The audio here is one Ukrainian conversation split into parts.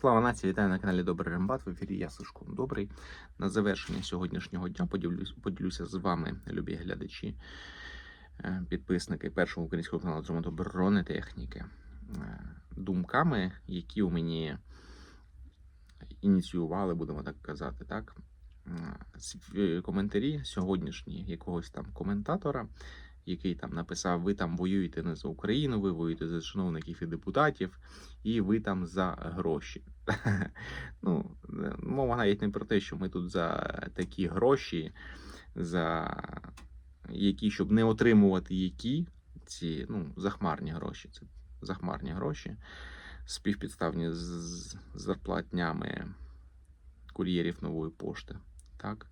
Слава нації, вітаю на каналі Добрий Рембат. В ефірі я Сушко Добрий. На завершення сьогоднішнього дня поділюсь, поділюся з вами, любі глядачі, е, підписники першого українського каналу з ремонту бронетехніки, е, думками, які у мені ініціювали, будемо так казати, так. Е, Коментарі сьогоднішні якогось там коментатора, який там написав: ви там воюєте не за Україну, ви воюєте за чиновників і депутатів, і ви там за гроші. Ну, е, мова навіть не про те, що ми тут за такі гроші, за які, щоб не отримувати які ці ну, захмарні гроші. Це захмарні гроші, співпідставні з зарплатнями кур'єрів нової пошти, так,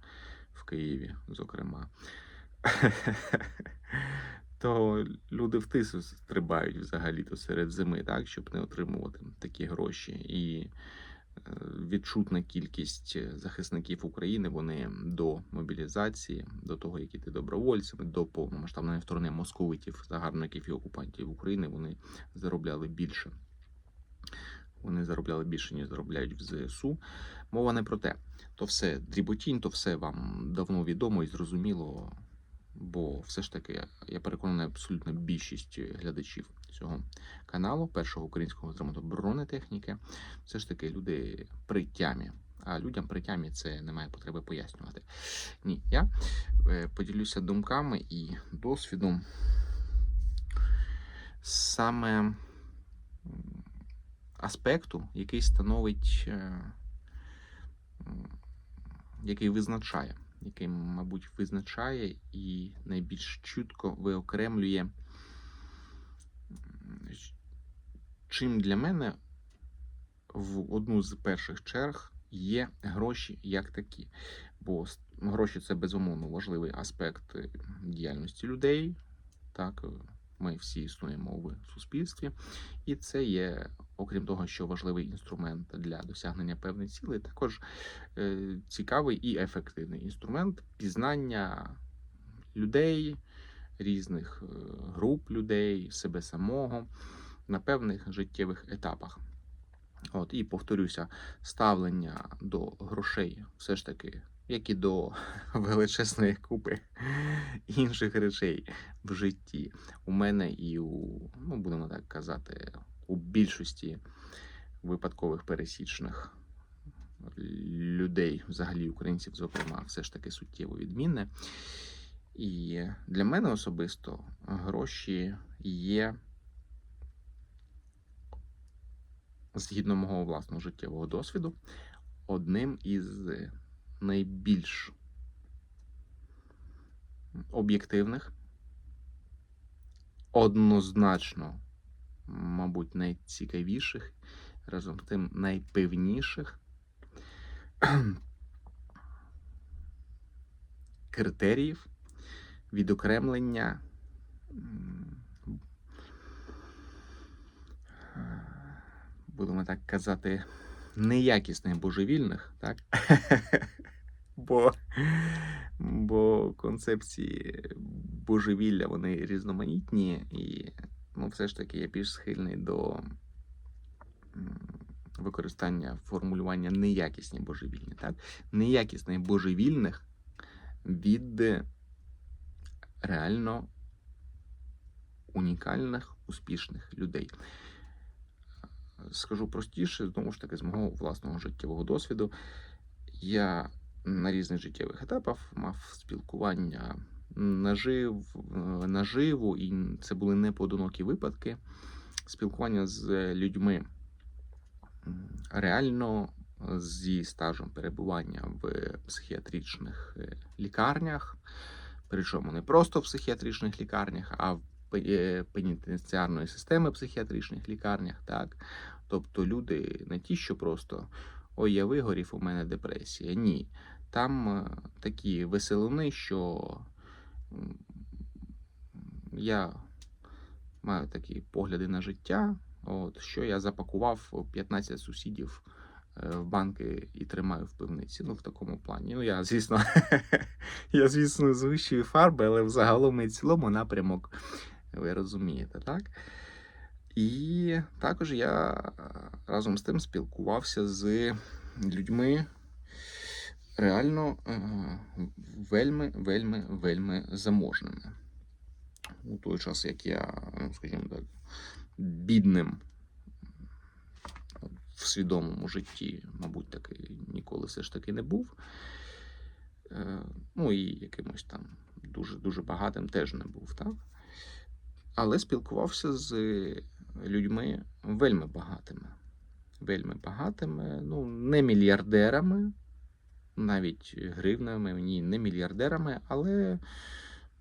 в Києві, зокрема. То люди в тису стрибають взагалі-то серед зими, так, щоб не отримувати такі гроші. І е, відчутна кількість захисників України вони до мобілізації, до того, як іти добровольцями, до повномасштабного вторгнення московитів, загарбників і окупантів України, вони заробляли більше. Вони заробляли більше, ніж заробляють в ЗСУ. Мова не про те. То все дріботінь, то все вам давно відомо і зрозуміло. Бо все ж таки, я переконаний, абсолютно більшість глядачів цього каналу, першого українського з бронетехніки, все ж таки люди при тямі. А людям при тямі це немає потреби пояснювати. Ні, я е, поділюся думками і досвідом саме аспекту, який становить, е, який визначає який, мабуть, визначає і найбільш чітко виокремлює, чим для мене в одну з перших черг є гроші як такі. Бо гроші це безумовно важливий аспект е, діяльності людей. Так, е, ми всі існуємо в суспільстві, і це є, окрім того, що важливий інструмент для досягнення певних цілей, також е, цікавий і ефективний інструмент пізнання людей, різних е, груп людей, себе самого на певних життєвих етапах. От, і повторюся, ставлення до грошей все ж таки, як і до величезної купи інших речей в житті. У мене і у, ну будемо так казати, у більшості випадкових пересічних людей, взагалі українців, зокрема, все ж таки суттєво відмінне. І для мене особисто гроші є, згідно мого власного життєвого досвіду, одним із найбільш об'єктивних, однозначно, мабуть, найцікавіших, разом з тим найпевніших критеріїв відокремлення будемо так казати, неякісних божевільних, так? Бо, бо концепції божевілля вони різноманітні, і ну, все ж таки я більш схильний до використання формулювання неякісні божевільні. Так? Неякісних божевільних від реально унікальних, успішних людей. Скажу простіше, знову ж таки, з мого власного життєвого досвіду. Я на різних життєвих етапах мав спілкування нажив, наживу, і це були не поодинокі випадки. Спілкування з людьми реально зі стажем перебування в психіатричних е, лікарнях, причому не просто в психіатричних лікарнях, а в е, пенітенціарної системи психіатричних лікарнях. Так? Тобто люди не ті, що просто ой, я вигорів, у мене депресія. Ні. Там е, такі веселуни, що я маю такі погляди на життя, от, що я запакував 15 сусідів е, в банки і тримаю в пивниці. Ну, в такому плані. Ну, я, звісно, я, звісно, з вищої фарби, але взагалом і цілому напрямок, ви розумієте, так? І також я е, разом з тим спілкувався з людьми реально е, вельми, вельми, вельми заможними. У той час, як я, ну, скажімо так, бідним в свідомому житті, мабуть, таки ніколи все ж таки не був. Е, Ну і якимось там дуже дуже багатим теж не був, так? Але спілкувався з людьми вельми багатими. Вельми багатими, ну, не мільярдерами, навіть гривнами, ні, не мільярдерами, але,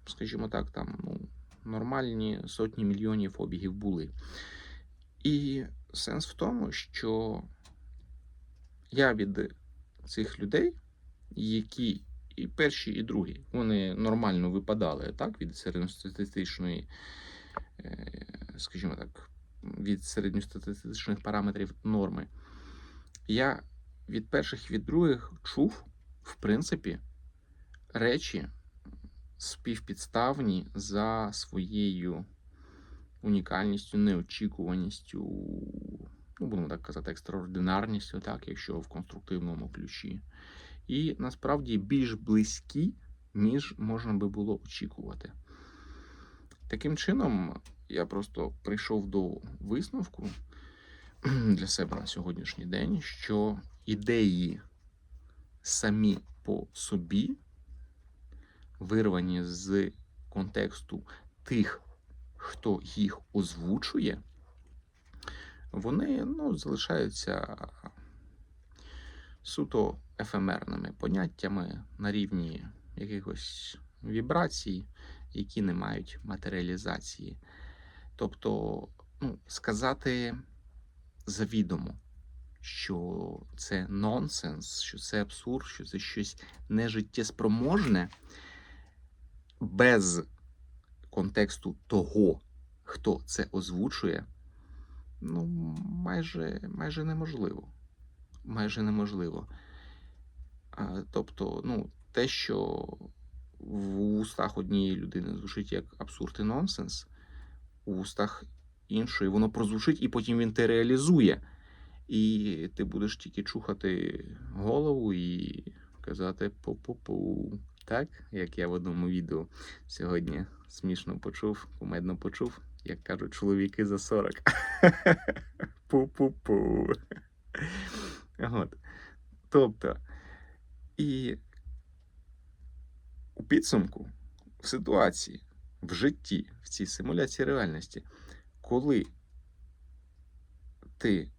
скажімо так, там ну, нормальні сотні мільйонів обігів були. І сенс в тому, що я від цих людей, які і перші, і другі, вони нормально випадали так, від середньостатистичної, е, скажімо так, від середньостатистичних параметрів норми. Я від перших від других чув, в принципі, речі співпідставні за своєю унікальністю, неочікуваністю, ну, будемо так казати, екстраординарністю, так, якщо в конструктивному ключі. І насправді більш близькі, ніж можна би було очікувати. Таким чином, я просто прийшов до висновку для себе на сьогоднішній день, що ідеї самі по собі, вирвані з контексту тих, хто їх озвучує, вони ну, залишаються суто ефемерними поняттями на рівні якихось вібрацій, які не мають матеріалізації. Тобто, ну, сказати завідомо, що це нонсенс, що це абсурд, що це щось нежиттєспроможне, без контексту того, хто це озвучує, ну, майже, майже неможливо. Майже неможливо. Тобто, ну, те, що в устах однієї людини звучить як абсурд і нонсенс, у устах іншої воно прозвучить, і потім він те реалізує. І ти будеш тільки чухати голову і казати пу-пу-пу. Так, як я в одному відео сьогодні смішно почув, кумедно почув, як кажуть чоловіки за 40. Пу-пу-пу. От. Тобто, і у підсумку, в ситуації, в житті, в цій симуляції реальності, коли ти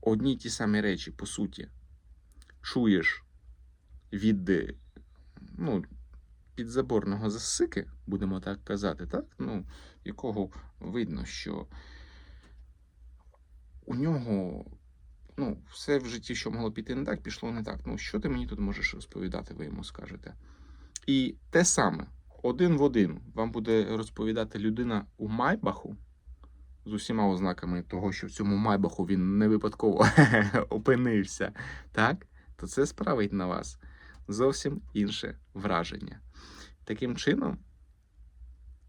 одні ті самі речі, по суті, чуєш від ну, підзаборного засики, будемо так казати, так? Ну, якого видно, що у нього ну, все в житті, що могло піти не так, пішло не так. Ну, що ти мені тут можеш розповідати, ви йому скажете. І те саме, один в один вам буде розповідати людина у Майбаху з усіма ознаками того, що в цьому Майбаху він не випадково опинився, так? то це справить на вас зовсім інше враження. Таким чином,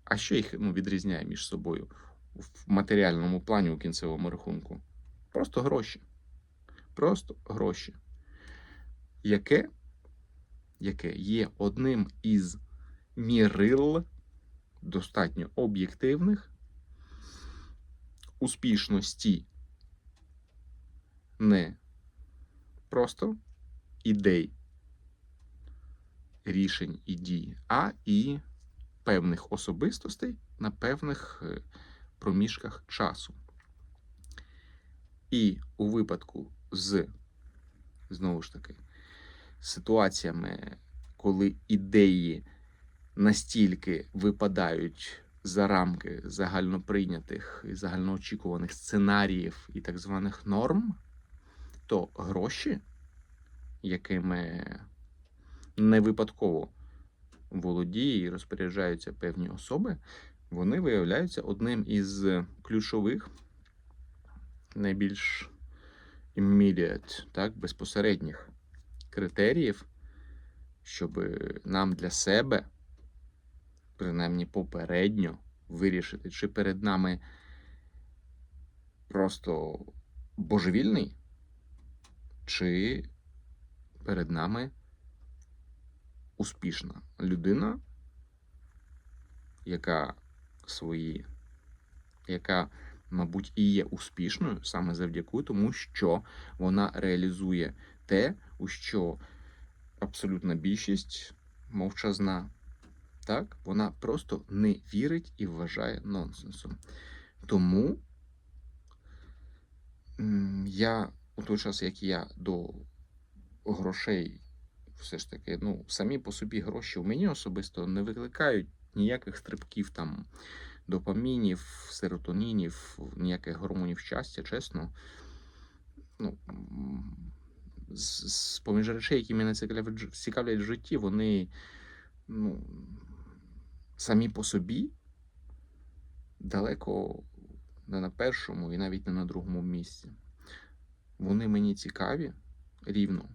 а що їх ну, відрізняє між собою в матеріальному плані у кінцевому рахунку? Просто гроші. Просто гроші. Яке, яке є одним із мірил достатньо об'єктивних успішності не просто ідей, рішень і дій, а і певних особистостей на певних е, проміжках часу. І у випадку з, знову ж таки, ситуаціями, коли ідеї настільки випадають за рамки загальноприйнятих і загальноочікуваних сценаріїв і так званих норм, то гроші, якими не випадково володіє і розпоряджаються певні особи, вони виявляються одним із ключових, найбільш immediate, так, безпосередніх критеріїв, щоб нам для себе, принаймні попередньо, вирішити, чи перед нами просто божевільний, чи перед нами успішна людина, яка свої, яка, мабуть, і є успішною саме завдяки тому, що вона реалізує те, у що абсолютна більшість мовчазна. Так, вона просто не вірить і вважає нонсенсом. Тому я у той час, як я до грошей, все ж таки, ну, самі по собі гроші у мені особисто не викликають ніяких стрибків там допамінів, серотонінів, ніяких гормонів щастя, чесно. Ну, з, з поміж речей, які мене в цікавлять в житті, вони ну, самі по собі далеко не на першому і навіть не на другому місці. Вони мені цікаві рівно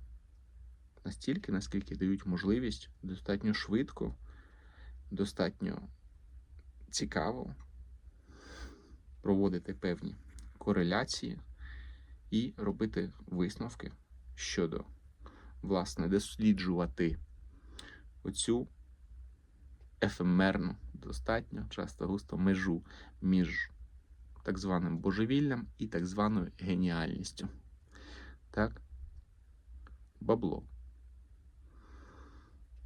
настільки, наскільки дають можливість достатньо швидко, достатньо цікаво проводити певні кореляції і робити висновки щодо, власне, досліджувати оцю ефемерну, достатньо часто густо межу між так званим божевіллям і так званою геніальністю. Так? Бабло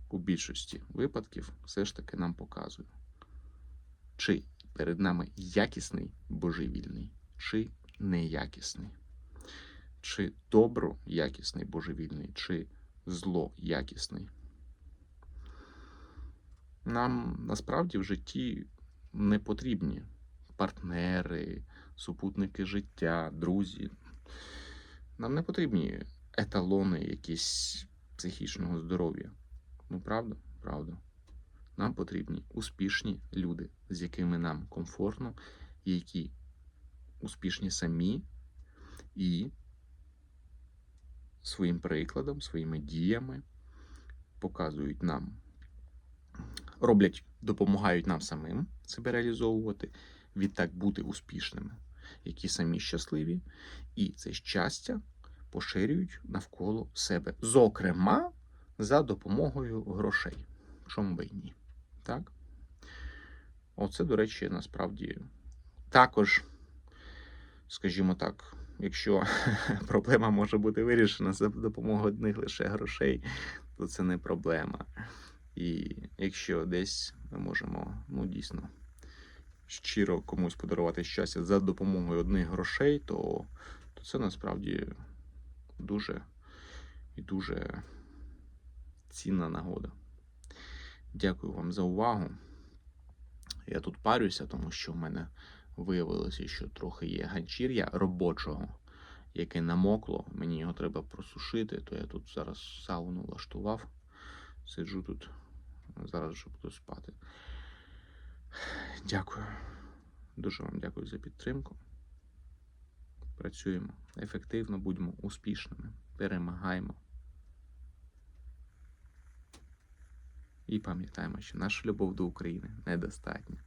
у більшості випадків все ж таки нам показує, чи перед нами якісний божевільний, чи неякісний, чи добро якісний божевільний, чи зло якісний. Нам насправді в житті не потрібні партнери, супутники життя, друзі. Нам не потрібні еталони якісь психічного здоров'я. Ну, правда? Правда. Нам потрібні успішні люди, з якими нам комфортно, які успішні самі і своїм прикладом, своїми діями показують нам, роблять, допомагають нам самим себе реалізовувати, відтак бути успішними, які самі щасливі, і це щастя поширюють навколо себе. Зокрема, за допомогою грошей. Чому би ні? Так? Оце, до речі, насправді також, скажімо так, якщо проблема може бути вирішена за допомогою одних лише грошей, то це не проблема. І якщо десь ми можемо, ну дійсно, щиро комусь подарувати щастя за допомогою одних грошей, то, то це насправді дуже і дуже цінна нагода. Дякую вам за увагу. Я тут парюся, тому що в мене виявилося, що трохи є ганчір'я робочого, яке намокло. Мені його треба просушити, то я тут зараз сауну влаштував. Сиджу тут, зараз вже буду спати. Дякую. Дуже вам дякую за підтримку. Працюємо ефективно, будьмо успішними, перемагаємо. І пам'ятаємо, що наша любов до України недостатня.